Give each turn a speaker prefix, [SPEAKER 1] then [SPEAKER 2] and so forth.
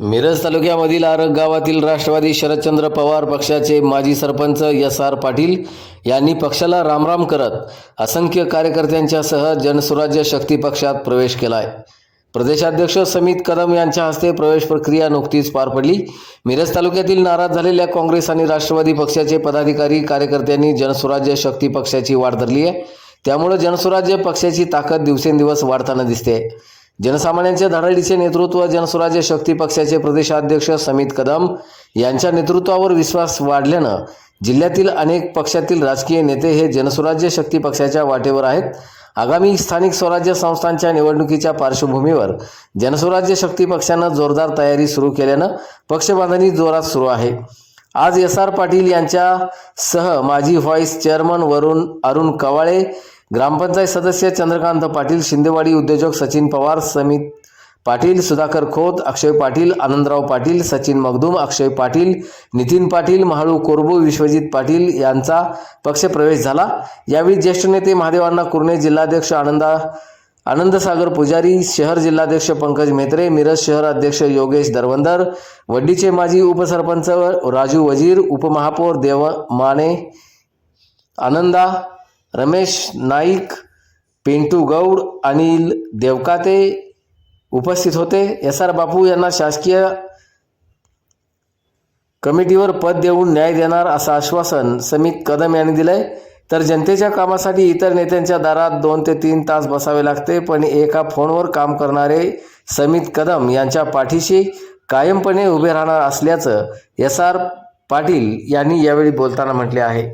[SPEAKER 1] मिरज तालुक्यामधील आरग गावातील राष्ट्रवादी शरदचंद्र पवार पक्षाचे माजी सरपंच एस आर पाटील यांनी पक्षाला रामराम करत असंख्य कार्यकर्त्यांच्यासह जनसुराज्य शक्ती पक्षात प्रवेश केला आहे प्रदेशाध्यक्ष समित कदम यांच्या हस्ते प्रवेश प्रक्रिया नुकतीच पार पडली. मिरज तालुक्यातील नाराज झालेल्या काँग्रेस आणि राष्ट्रवादी पक्षाचे पदाधिकारी कार्यकर्त्यांनी जनसुराज्य शक्ती पक्षाची वाढ धरली आहे त्यामुळे जनसुराज्य पक्षाची ताकद दिवसेंदिवस वाढताना दिसते जनसामान्यांच्या धडाडीचे नेतृत्व जनस्वराज्य शक्ती पक्षाचे प्रदेशाध्यक्ष समित कदम यांच्या नेतृत्वावर विश्वास वाढल्यानं जिल्ह्यातील अनेक पक्षातील राजकीय नेते हे जनस्वराज्य शक्ती पक्षाच्या वाटेवर आहेत. आगामी स्थानिक स्वराज्य संस्थांच्या निवडणुकीच्या पार्श्वभूमीवर जनस्वराज्य शक्ती पक्षानं जोरदार तयारी सुरू केल्यानं पक्षबांधणी जोरात सुरू आहे. आज एस आर पाटील यांच्या सह माजी व्हाईस चेअरमन वरुण अरुण कवाळे ग्रामपंचायत सदस्य चंद्रकांत पाटील शिंदेवाडी उद्योजक सचिन पवार समित पाटील सुधाकर खोत अक्षय पाटील आनंदराव पाटील सचिन मगदूम अक्षय पाटील नितीन पाटील महाळू कोरबू विश्वजित पाटील यांचा पक्षप्रवेश झाला. यावेळी ज्येष्ठ नेते महादेवांना कुर्णे जिल्हाध्यक्ष आनंदा आनंदसागर पुजारी शहर जिल्हाध्यक्ष पंकज मेत्रे मिरज शहर अध्यक्ष योगेश दरवंदर वड्डीचे माजी उपसरपंच राजू वजीर उपमहापौर देव माने आनंदा रमेश नाईक पिंटू गौड अनिल देवकाते उपस्थित होते. एस आर बापू यांना शासकीय कमिटीवर पद देऊन न्याय देणार असं आश्वासन समित कदम यांनी दिलंय. तर जनतेच्या कामासाठी इतर नेत्यांच्या दारात दोन ते तीन तास बसावे लागते पण एका फोनवर काम करणारे समित कदम यांच्या पाठीशी कायमपणे उभे राहणार असल्याचं एस आर पाटील यांनी यावेळी बोलताना म्हटले आहे.